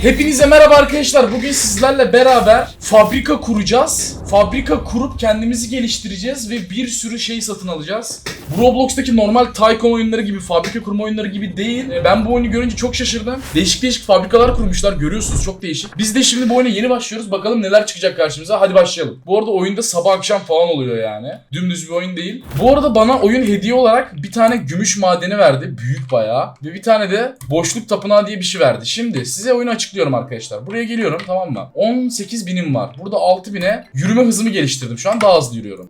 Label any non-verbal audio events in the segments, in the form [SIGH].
Hepinize merhaba arkadaşlar. Bugün sizlerle beraber fabrika kuracağız. Fabrika kurup kendimizi geliştireceğiz ve bir sürü şey satın alacağız. Bu Roblox'taki normal Tycoon oyunları gibi, fabrika kurma oyunları gibi değil. E, Ben bu oyunu görünce çok şaşırdım. Değişik değişik fabrikalar kurmuşlar. Görüyorsunuz çok değişik. Biz de şimdi bu oyuna yeni başlıyoruz. Bakalım neler çıkacak karşımıza. Hadi başlayalım. Bu arada oyunda sabah akşam falan oluyor yani. Dümdüz bir oyun değil. Bu arada bana oyun hediye olarak bir tane gümüş madeni verdi. Büyük bayağı. Ve bir tane de boşluk tapınağı diye bir şey verdi. Şimdi size oyunu açıklıyorum arkadaşlar. Buraya geliyorum tamam mı? 18 binim var. Burada 6 bine yürüme hızımı geliştirdim. Şu an daha hızlı yürüyorum.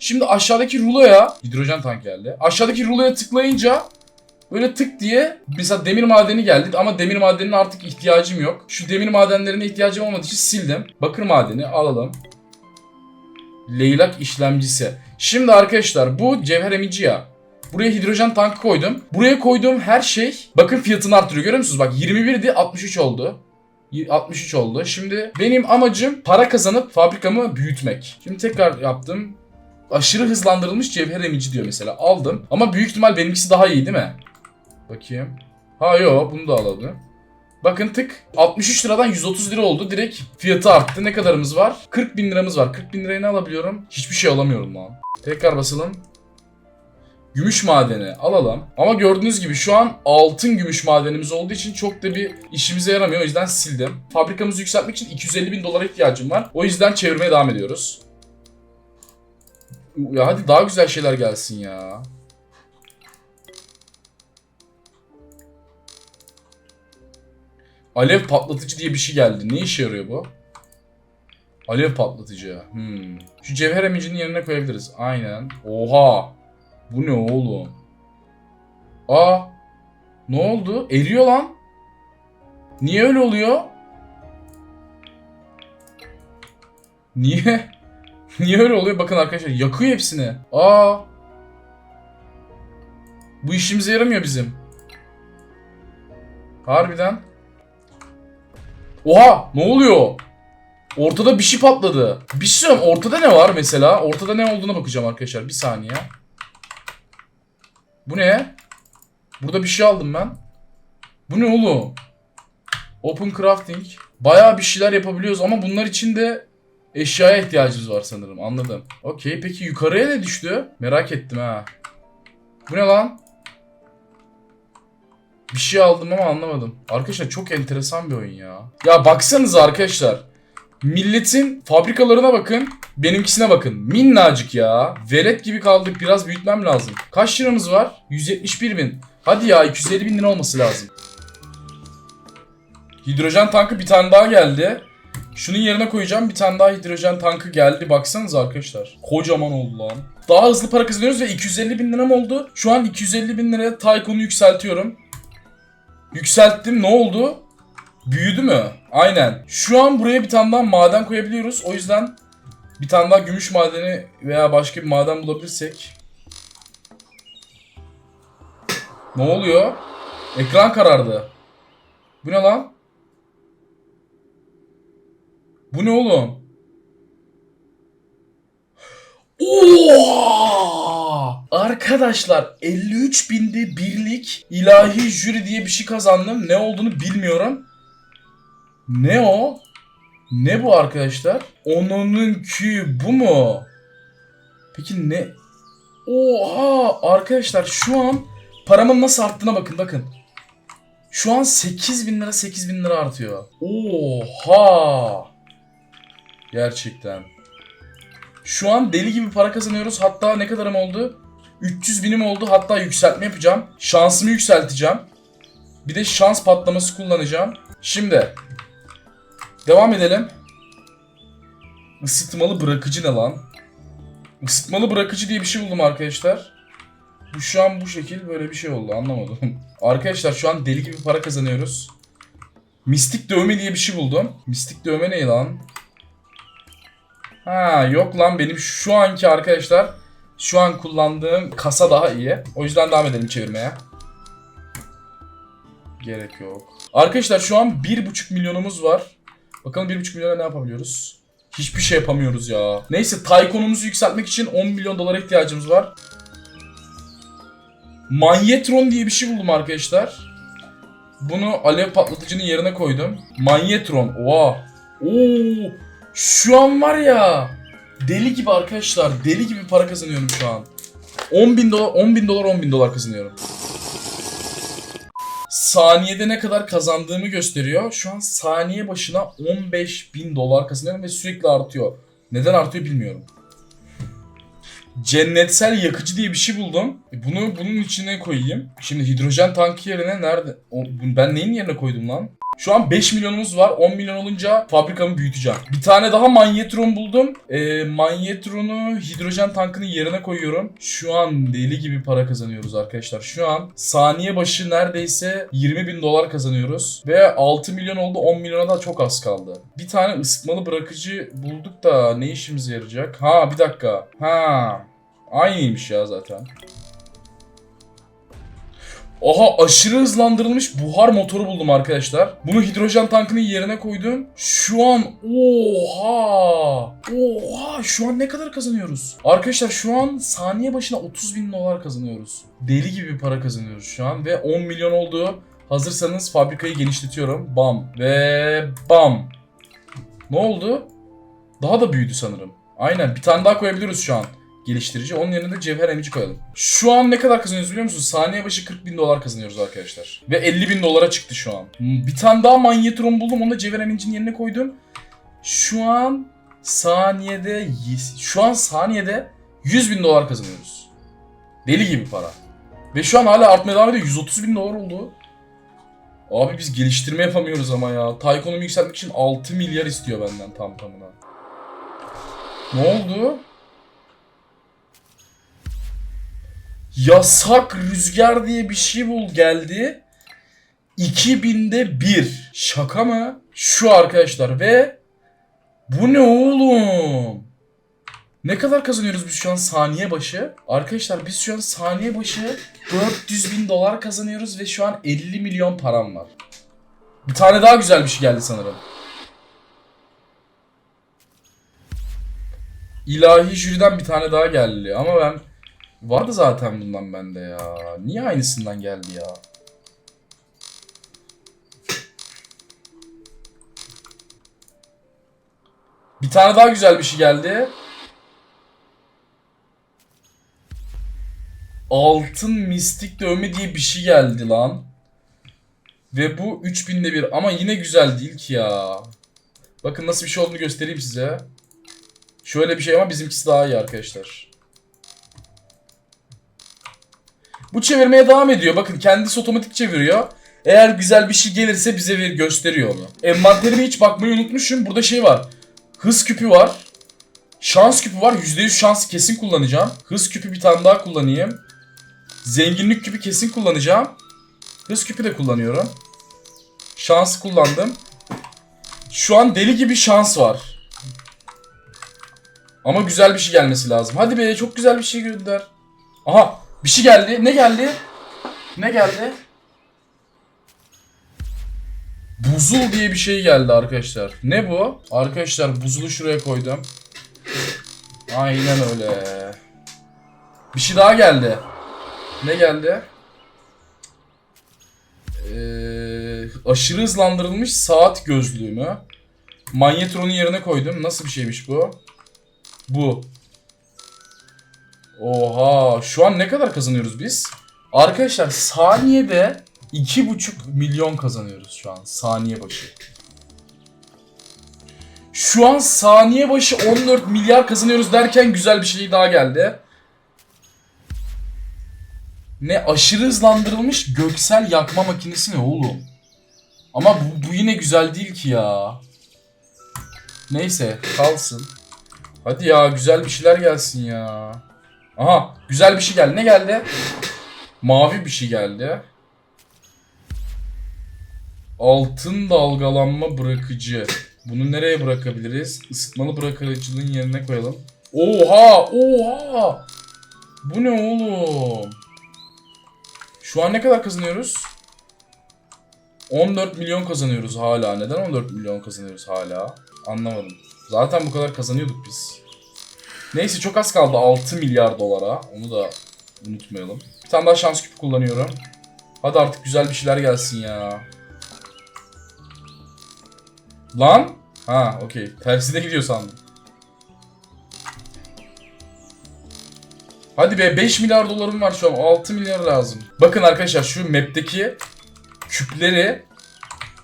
Şimdi aşağıdaki ruloya hidrojen tank geldi. Aşağıdaki ruloya tıklayınca Böyle tık diye mesela demir madeni geldi ama demir madenine artık ihtiyacım yok. Şu demir madenlerine ihtiyacım olmadığı için sildim. Bakır madeni alalım. Leylak işlemcisi. Şimdi arkadaşlar bu cevher emici ya. Buraya hidrojen tankı koydum. Buraya koyduğum her şey bakın fiyatını arttırıyor. Görüyor musunuz? Bak 21'di 63 oldu. Y- 63 oldu. Şimdi benim amacım para kazanıp fabrikamı büyütmek. Şimdi tekrar yaptım. Aşırı hızlandırılmış cevher emici diyor mesela. Aldım. Ama büyük ihtimal benimkisi daha iyi değil mi? Bakayım. Ha yo bunu da alalım. Bakın tık 63 liradan 130 lira oldu. Direkt fiyatı arttı. Ne kadarımız var? 40 bin liramız var. 40 bin liraya ne alabiliyorum? Hiçbir şey alamıyorum lan. Tekrar basalım. Gümüş madeni alalım. Ama gördüğünüz gibi şu an altın gümüş madenimiz olduğu için çok da bir işimize yaramıyor. O yüzden sildim. Fabrikamızı yükseltmek için 250 bin dolara ihtiyacım var. O yüzden çevirmeye devam ediyoruz. Ya hadi daha güzel şeyler gelsin ya. Alev patlatıcı diye bir şey geldi. Ne işe yarıyor bu? Alev patlatıcı. Hmm. Şu cevher emicinin yerine koyabiliriz. Aynen. Oha. Bu ne oğlum? Aa. Ne oldu? Eriyor lan. Niye öyle oluyor? Niye? [LAUGHS] Niye öyle oluyor? Bakın arkadaşlar yakıyor hepsini. Aa. Bu işimize yaramıyor bizim. Harbiden. Oha ne oluyor? Ortada bir şey patladı. Bir şey ortada ne var mesela? Ortada ne olduğuna bakacağım arkadaşlar. Bir saniye. Bu ne? Burada bir şey aldım ben. Bu ne oğlum? Open crafting. Bayağı bir şeyler yapabiliyoruz ama bunlar için de eşyaya ihtiyacımız var sanırım. Anladım. Okey peki yukarıya ne düştü? Merak ettim ha. Bu ne lan? Bir şey aldım ama anlamadım. Arkadaşlar çok enteresan bir oyun ya. Ya baksanıza arkadaşlar. Milletin fabrikalarına bakın. Benimkisine bakın. Minnacık ya. Velet gibi kaldık. Biraz büyütmem lazım. Kaç liramız var? 171 bin. Hadi ya 250 bin lira olması lazım. Hidrojen tankı bir tane daha geldi. Şunun yerine koyacağım bir tane daha hidrojen tankı geldi. Baksanıza arkadaşlar. Kocaman oldu lan. Daha hızlı para kazanıyoruz ve 250 bin liram oldu. Şu an 250 bin liraya Tycoon'u yükseltiyorum. Yükselttim ne oldu? Büyüdü mü? Aynen. Şu an buraya bir tane daha maden koyabiliyoruz. O yüzden bir tane daha gümüş madeni veya başka bir maden bulabilirsek. Ne oluyor? Ekran karardı. Bu ne lan? Bu ne oğlum? Oha! Arkadaşlar 53 binde birlik ilahi jüri diye bir şey kazandım. Ne olduğunu bilmiyorum. Ne o? Ne bu arkadaşlar? Onunun kü bu mu? Peki ne? Oha! Arkadaşlar şu an paramın nasıl arttığına bakın bakın. Şu an 8 bin lira 8 bin lira artıyor. Oha! Gerçekten. Şu an deli gibi para kazanıyoruz. Hatta ne kadarım oldu? 300 binim oldu. Hatta yükseltme yapacağım. Şansımı yükselteceğim. Bir de şans patlaması kullanacağım. Şimdi. Devam edelim. Isıtmalı bırakıcı ne lan? Isıtmalı bırakıcı diye bir şey buldum arkadaşlar. Bu şu an bu şekil böyle bir şey oldu anlamadım. [LAUGHS] arkadaşlar şu an deli gibi para kazanıyoruz. Mistik dövme diye bir şey buldum. Mistik dövme ne lan? Ha yok lan benim şu anki arkadaşlar şu an kullandığım kasa daha iyi. O yüzden devam edelim çevirmeye. Gerek yok. Arkadaşlar şu an 1.5 milyonumuz var. Bakalım 1.5 milyona ne yapabiliyoruz? Hiçbir şey yapamıyoruz ya. Neyse Tycoon'umuzu yükseltmek için 10 milyon dolara ihtiyacımız var. Manyetron diye bir şey buldum arkadaşlar. Bunu alev patlatıcının yerine koydum. Manyetron. Oha. Oo. Şu an var ya. Deli gibi arkadaşlar. Deli gibi para kazanıyorum şu an. 10 bin dolar, 10 bin dolar, 10 bin dolar kazanıyorum. Saniyede ne kadar kazandığımı gösteriyor. Şu an saniye başına 15 bin dolar kazanıyorum ve sürekli artıyor. Neden artıyor bilmiyorum. Cennetsel yakıcı diye bir şey buldum. E Bunu bunun içine koyayım. Şimdi hidrojen tankı yerine nerede? O, ben neyin yerine koydum lan? Şu an 5 milyonumuz var. 10 milyon olunca fabrikamı büyüteceğim. Bir tane daha manyetron buldum. Ee, manyetronu hidrojen tankının yerine koyuyorum. Şu an deli gibi para kazanıyoruz arkadaşlar. Şu an saniye başı neredeyse 20 bin dolar kazanıyoruz. Ve 6 milyon oldu 10 milyona da çok az kaldı. Bir tane ısıtmalı bırakıcı bulduk da ne işimize yarayacak? Ha bir dakika. Ha aynıymış ya zaten. Oha aşırı hızlandırılmış buhar motoru buldum arkadaşlar. Bunu hidrojen tankının yerine koydum. Şu an oha oha şu an ne kadar kazanıyoruz? Arkadaşlar şu an saniye başına 30 bin dolar kazanıyoruz. Deli gibi bir para kazanıyoruz şu an ve 10 milyon oldu. Hazırsanız fabrikayı genişletiyorum. Bam ve bam. Ne oldu? Daha da büyüdü sanırım. Aynen bir tane daha koyabiliriz şu an geliştirici. Onun yerine de cevher emici koyalım. Şu an ne kadar kazanıyoruz biliyor musunuz? Saniye başı 40 bin dolar kazanıyoruz arkadaşlar. Ve 50 bin dolara çıktı şu an. Bir tane daha manyetron buldum. Onu da cevher emicinin yerine koydum. Şu an saniyede şu an saniyede 100 bin dolar kazanıyoruz. Deli gibi para. Ve şu an hala artmaya devam ediyor. 130 bin dolar oldu. Abi biz geliştirme yapamıyoruz ama ya. Ta ekonomi yükseltmek için 6 milyar istiyor benden tam tamına. Ne oldu? Yasak rüzgar diye bir şey bul geldi. 2000'de bir. Şaka mı? Şu arkadaşlar ve bu ne oğlum? Ne kadar kazanıyoruz biz şu an saniye başı? Arkadaşlar biz şu an saniye başı 400 bin dolar kazanıyoruz ve şu an 50 milyon param var. Bir tane daha güzel bir şey geldi sanırım. İlahi jüriden bir tane daha geldi ama ben Vardı zaten bundan bende ya. Niye aynısından geldi ya? Bir tane daha güzel bir şey geldi. Altın mistik dövme diye bir şey geldi lan. Ve bu 3000'de bir ama yine güzel değil ki ya. Bakın nasıl bir şey olduğunu göstereyim size. Şöyle bir şey ama bizimkisi daha iyi arkadaşlar. Bu çevirmeye devam ediyor. Bakın kendisi otomatik çeviriyor. Eğer güzel bir şey gelirse bize ver gösteriyor onu. Envanterime hiç bakmayı unutmuşum. Burada şey var. Hız küpü var. Şans küpü var. %100 şans kesin kullanacağım. Hız küpü bir tane daha kullanayım. Zenginlik küpü kesin kullanacağım. Hız küpü de kullanıyorum. Şansı kullandım. Şu an deli gibi şans var. Ama güzel bir şey gelmesi lazım. Hadi be çok güzel bir şey gönder. Aha bir şey geldi. Ne geldi? Ne geldi? Buzul diye bir şey geldi arkadaşlar. Ne bu? Arkadaşlar buzulu şuraya koydum. Aynen öyle. Bir şey daha geldi. Ne geldi? Ee, aşırı hızlandırılmış saat gözlüğü mü? Manyetronun yerine koydum. Nasıl bir şeymiş bu? Bu. Oha şu an ne kadar kazanıyoruz biz? Arkadaşlar saniyede 2,5 milyon kazanıyoruz şu an saniye başı. Şu an saniye başı 14 milyar kazanıyoruz derken güzel bir şey daha geldi. Ne aşırı hızlandırılmış göksel yakma makinesi ne oğlum? Ama bu, bu yine güzel değil ki ya. Neyse kalsın. Hadi ya güzel bir şeyler gelsin ya. Aha güzel bir şey geldi. Ne geldi? Mavi bir şey geldi. Altın dalgalanma bırakıcı. Bunu nereye bırakabiliriz? Isıtmalı bırakıcılığın yerine koyalım. Oha! Oha! Bu ne oğlum? Şu an ne kadar kazanıyoruz? 14 milyon kazanıyoruz hala. Neden 14 milyon kazanıyoruz hala? Anlamadım. Zaten bu kadar kazanıyorduk biz. Neyse çok az kaldı 6 milyar dolara. Onu da unutmayalım. Bir tane daha şans küpü kullanıyorum. Hadi artık güzel bir şeyler gelsin ya. Lan? Ha okey. Tersine gidiyor sandım. Hadi be 5 milyar dolarım var şu an. 6 milyar lazım. Bakın arkadaşlar şu map'teki küpleri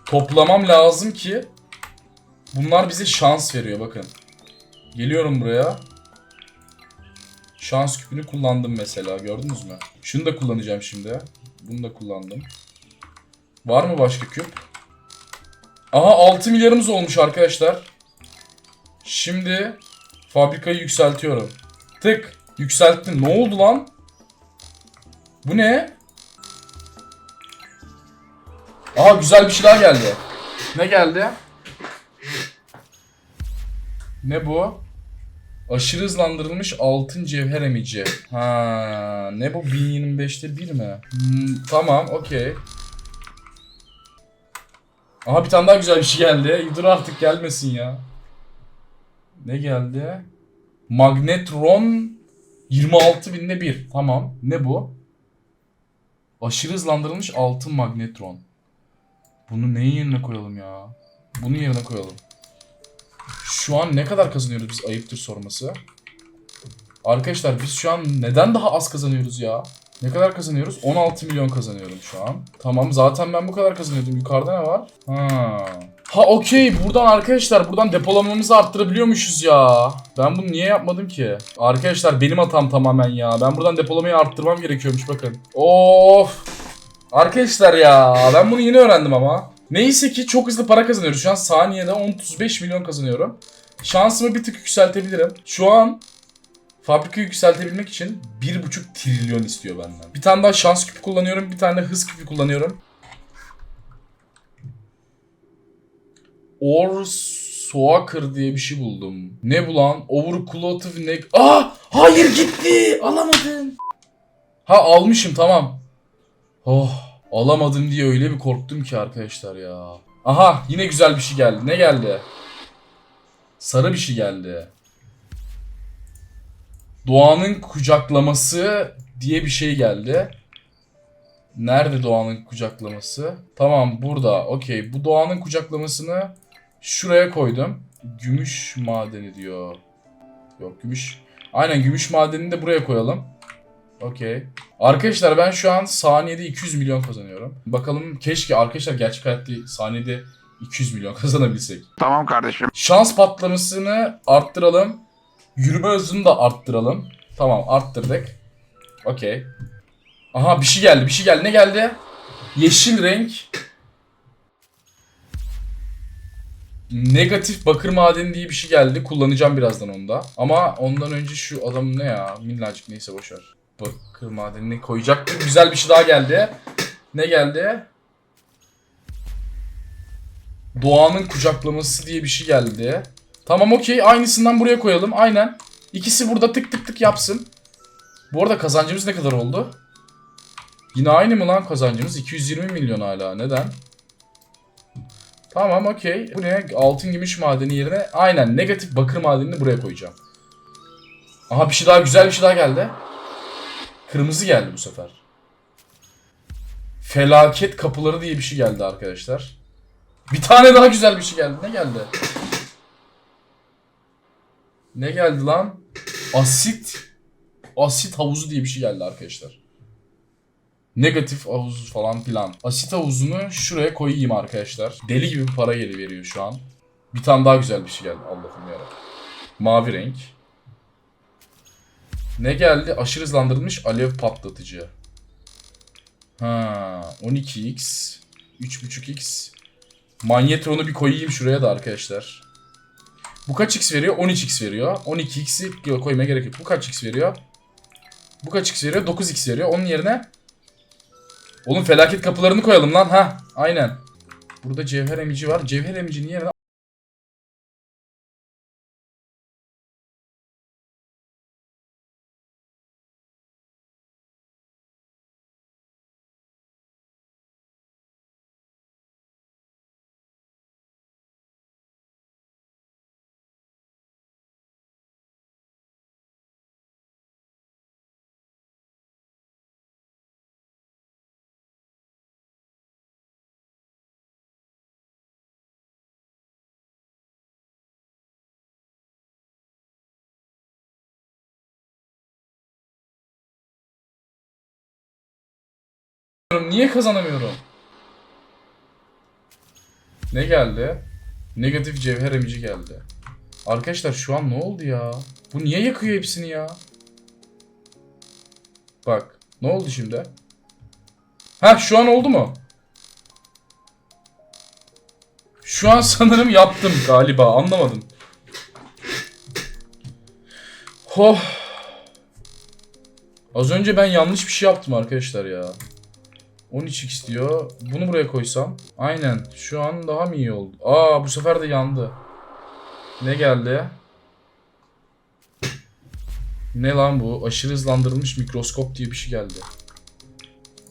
toplamam lazım ki bunlar bize şans veriyor bakın. Geliyorum buraya. Şans küpünü kullandım mesela gördünüz mü? Şunu da kullanacağım şimdi. Bunu da kullandım. Var mı başka küp? Aha 6 milyarımız olmuş arkadaşlar. Şimdi fabrikayı yükseltiyorum. Tık yükselttim. Ne oldu lan? Bu ne? Aha güzel bir şey daha geldi. Ne geldi? Ne bu? Aşırı hızlandırılmış altın cevher emici. Ha, ne bu 1025'te 1 mi? Hmm, tamam, okey. Aha bir tane daha güzel bir şey geldi. Dur artık gelmesin ya. Ne geldi? Magnetron 26 binde 1. Tamam. Ne bu? Aşırı hızlandırılmış altın magnetron. Bunu neyin yerine koyalım ya? Bunun yerine koyalım. Şu an ne kadar kazanıyoruz biz ayıptır sorması. Arkadaşlar biz şu an neden daha az kazanıyoruz ya? Ne kadar kazanıyoruz? 16 milyon kazanıyorum şu an. Tamam zaten ben bu kadar kazanıyordum. Yukarıda ne var? Ha. Ha okey buradan arkadaşlar buradan depolamamızı arttırabiliyormuşuz ya. Ben bunu niye yapmadım ki? Arkadaşlar benim hatam tamamen ya. Ben buradan depolamayı arttırmam gerekiyormuş bakın. Of. Arkadaşlar ya ben bunu yeni öğrendim ama. Neyse ki çok hızlı para kazanıyoruz. Şu an saniyede 35 milyon kazanıyorum. Şansımı bir tık yükseltebilirim. Şu an fabrikayı yükseltebilmek için 1,5 trilyon istiyor benden. Bir tane daha şans küpü kullanıyorum. Bir tane de hız küpü kullanıyorum. Or Soaker diye bir şey buldum. Ne bu lan? Overclocked neck. Ah! Hayır gitti! Alamadım. Ha almışım tamam. Oh alamadım diye öyle bir korktum ki arkadaşlar ya. Aha yine güzel bir şey geldi. Ne geldi? Sarı bir şey geldi. Doğanın kucaklaması diye bir şey geldi. Nerede doğanın kucaklaması? Tamam burada. Okey. Bu doğanın kucaklamasını şuraya koydum. Gümüş madeni diyor. Yok gümüş. Aynen gümüş madenini de buraya koyalım. Okey. Arkadaşlar ben şu an saniyede 200 milyon kazanıyorum. Bakalım keşke arkadaşlar gerçek hayatta saniyede 200 milyon [LAUGHS] kazanabilsek. Tamam kardeşim. Şans patlamasını arttıralım. Yürüme hızını da arttıralım. Tamam arttırdık. Okey. Aha bir şey geldi bir şey geldi. Ne geldi? Yeşil renk. Negatif bakır madeni diye bir şey geldi. Kullanacağım birazdan onu da. Ama ondan önce şu adam ne ya? Minnacık neyse boşver. Bakır madenini koyacaktım. Güzel bir şey daha geldi. Ne geldi? Doğanın kucaklaması diye bir şey geldi. Tamam okey aynısından buraya koyalım aynen. İkisi burada tık tık tık yapsın. Bu arada kazancımız ne kadar oldu? Yine aynı mı lan kazancımız? 220 milyon hala neden? Tamam okey. Bu ne? Altın gümüş madeni yerine aynen negatif bakır madenini buraya koyacağım. Aha bir şey daha güzel bir şey daha geldi. Kırmızı geldi bu sefer. Felaket kapıları diye bir şey geldi arkadaşlar. Bir tane daha güzel bir şey geldi. Ne geldi? Ne geldi lan? Asit. Asit havuzu diye bir şey geldi arkadaşlar. Negatif havuz falan filan. Asit havuzunu şuraya koyayım arkadaşlar. Deli gibi para geri veriyor şu an. Bir tane daha güzel bir şey geldi. Allah'ım yarabbim. Mavi renk. Ne geldi? Aşırı hızlandırılmış alev patlatıcı. Ha, 12x, 3.5x. Manyetron'u bir koyayım şuraya da arkadaşlar. Bu kaç x veriyor? 13x veriyor. 12x'i koymaya gerek yok. Bu kaç x veriyor? Bu kaç x veriyor? 9x veriyor. Onun yerine Oğlum felaket kapılarını koyalım lan. Ha, aynen. Burada cevher emici var. Cevher emicinin yerine kazanamıyorum? Niye kazanamıyorum? Ne geldi? Negatif cevher emici geldi. Arkadaşlar şu an ne oldu ya? Bu niye yakıyor hepsini ya? Bak. Ne oldu şimdi? Ha şu an oldu mu? Şu an sanırım yaptım galiba. Anlamadım. Oh. Az önce ben yanlış bir şey yaptım arkadaşlar ya. 13x diyor. Bunu buraya koysam. Aynen. Şu an daha mı iyi oldu? Aa bu sefer de yandı. Ne geldi? Ne lan bu? Aşırı hızlandırılmış mikroskop diye bir şey geldi.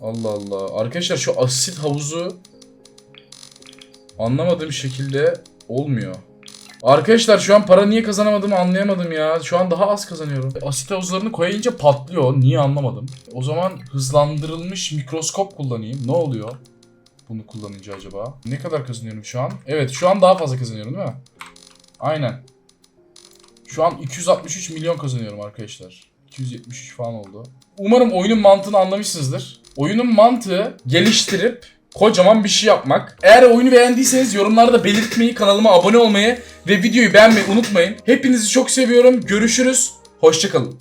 Allah Allah. Arkadaşlar şu asit havuzu anlamadığım şekilde olmuyor. Arkadaşlar şu an para niye kazanamadığımı anlayamadım ya. Şu an daha az kazanıyorum. Asit havuzlarını koyunca patlıyor. Niye anlamadım. O zaman hızlandırılmış mikroskop kullanayım. Ne oluyor? Bunu kullanınca acaba? Ne kadar kazanıyorum şu an? Evet şu an daha fazla kazanıyorum değil mi? Aynen. Şu an 263 milyon kazanıyorum arkadaşlar. 273 falan oldu. Umarım oyunun mantığını anlamışsınızdır. Oyunun mantığı geliştirip kocaman bir şey yapmak. Eğer oyunu beğendiyseniz yorumlarda belirtmeyi, kanalıma abone olmayı ve videoyu beğenmeyi unutmayın. Hepinizi çok seviyorum. Görüşürüz. Hoşçakalın.